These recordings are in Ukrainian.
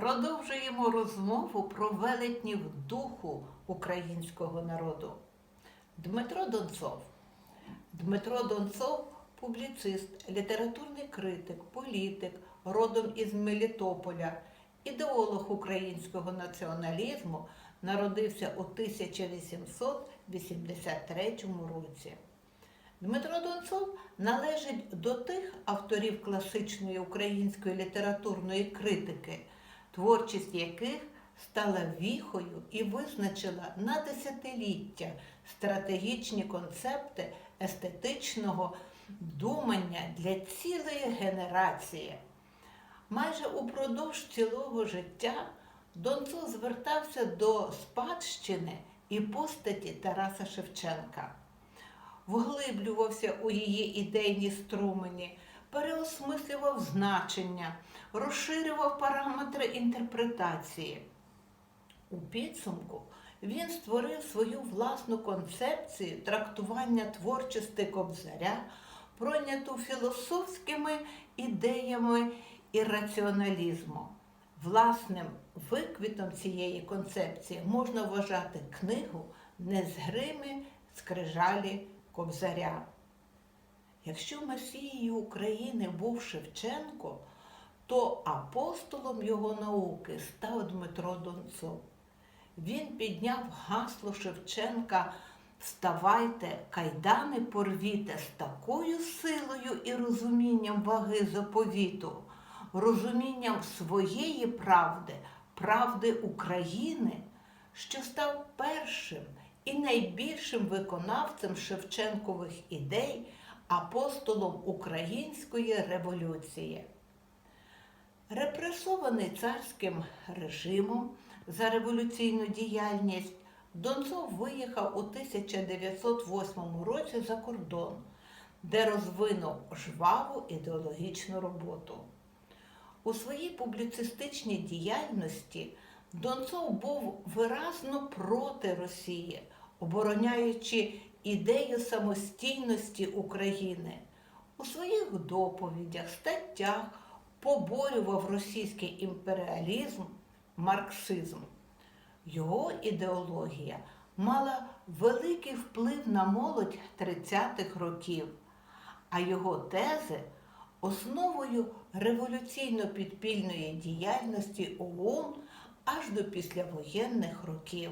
Продовжуємо розмову про велетнів духу українського народу. Дмитро Донцов. Дмитро Донцов публіцист, літературний критик, політик, родом із Мелітополя, ідеолог українського націоналізму, народився у 1883 році. Дмитро Донцов належить до тих авторів класичної української літературної критики, творчість яких стала віхою і визначила на десятиліття стратегічні концепти естетичного думання для цілої генерації. Майже упродовж цілого життя Донцов звертався до спадщини і постаті Тараса Шевченка вглиблювався у її ідейні струмені, переосмислював значення, розширював параметри інтерпретації. У підсумку він створив свою власну концепцію трактування творчості Кобзаря, пройняту філософськими ідеями і раціоналізмом. Власним виквітом цієї концепції можна вважати книгу Незгримі скрижалі Кобзаря. Якщо Месією України був Шевченко, то апостолом його науки став Дмитро Донцов. Він підняв гасло Шевченка Вставайте, кайдани порвіте з такою силою і розумінням ваги заповіту, розумінням своєї правди, правди України, що став першим і найбільшим виконавцем Шевченкових ідей, апостолом української революції. Репресований царським режимом за революційну діяльність, Донцов виїхав у 1908 році за кордон, де розвинув жваву ідеологічну роботу. У своїй публіцистичній діяльності Донцов був виразно проти Росії, обороняючи ідею самостійності України. У своїх доповідях, статтях поборював російський імперіалізм, марксизм. Його ідеологія мала великий вплив на молодь 30-х років, а його тези основою революційно-підпільної діяльності ОУН аж до післявоєнних років.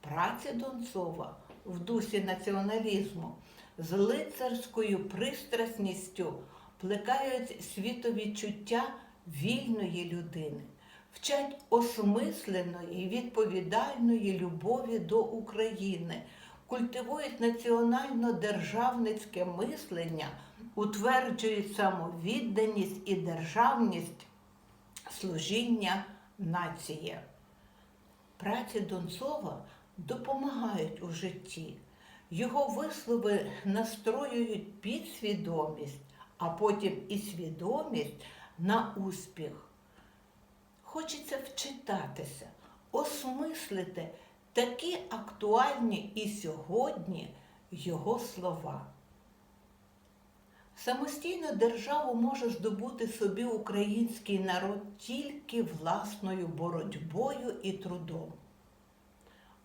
Праці Донцова в дусі націоналізму з лицарською пристрасністю плекають світовідчуття вільної людини, вчать осмисленої, відповідальної любові до України, культивують національно-державницьке мислення, утверджують самовідданість і державність служіння нації. Праці Донцова допомагають у житті. Його вислови настроюють підсвідомість, а потім і свідомість на успіх. Хочеться вчитатися, осмислити такі актуальні і сьогодні його слова. Самостійно державу може здобути собі український народ тільки власною боротьбою і трудом.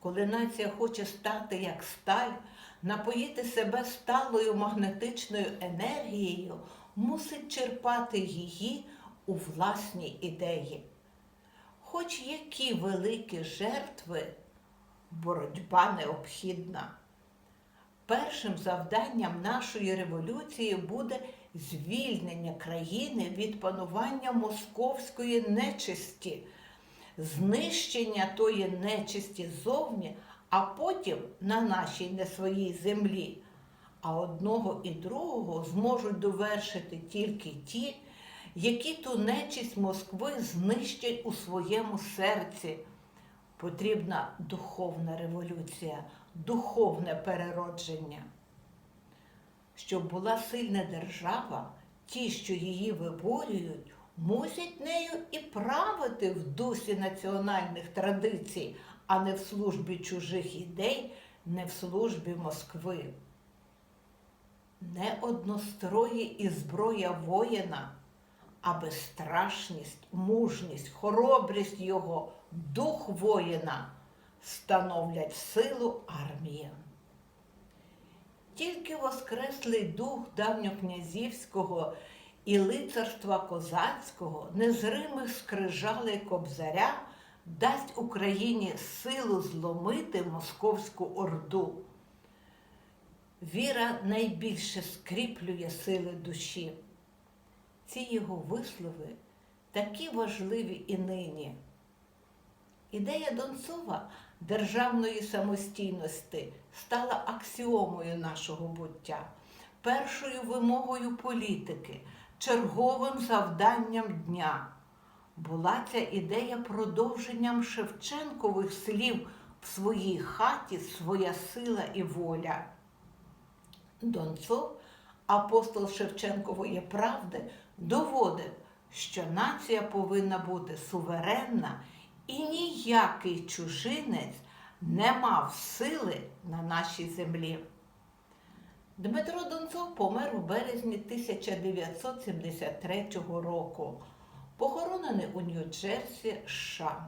Коли нація хоче стати як сталь, напоїти себе сталою магнетичною енергією, мусить черпати її у власній ідеї. Хоч які великі жертви, боротьба необхідна. Першим завданням нашої революції буде звільнення країни від панування московської нечисті, знищення тої нечисті ззовні, а потім на нашій не своїй землі. А одного і другого зможуть довершити тільки ті, які ту нечисть Москви знищать у своєму серці. Потрібна духовна революція, духовне переродження. Щоб була сильна держава, ті, що її виборюють, мусять нею і правити в дусі національних традицій, а не в службі чужих ідей, не в службі Москви. Не однострої і зброя воїна, а безстрашність, мужність, хоробрість його, дух воїна становлять силу армії. Тільки воскреслий дух давньокнязівського і лицарства козацького, незримих скрижалей кобзаря, дасть Україні силу зломити московську орду. Віра найбільше скріплює сили душі. Ці його вислови такі важливі і нині. Ідея Донцова державної самостійності стала аксіомою нашого буття, першою вимогою політики, черговим завданням дня. Була ця ідея продовженням Шевченкових слів в своїй хаті своя сила і воля. Донцов, апостол Шевченкової правди, доводив, що нація повинна бути суверенна і ніякий чужинець не мав сили на нашій землі. Дмитро Донцов помер у березні 1973 року, похоронений у Нью-Джерсі, США.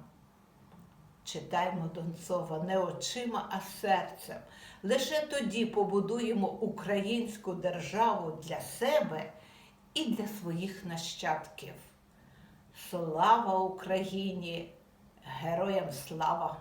Читаймо Донцова не очима, а серцем. Лише тоді побудуємо українську державу для себе і для своїх нащадків. Слава Україні! Героям слава!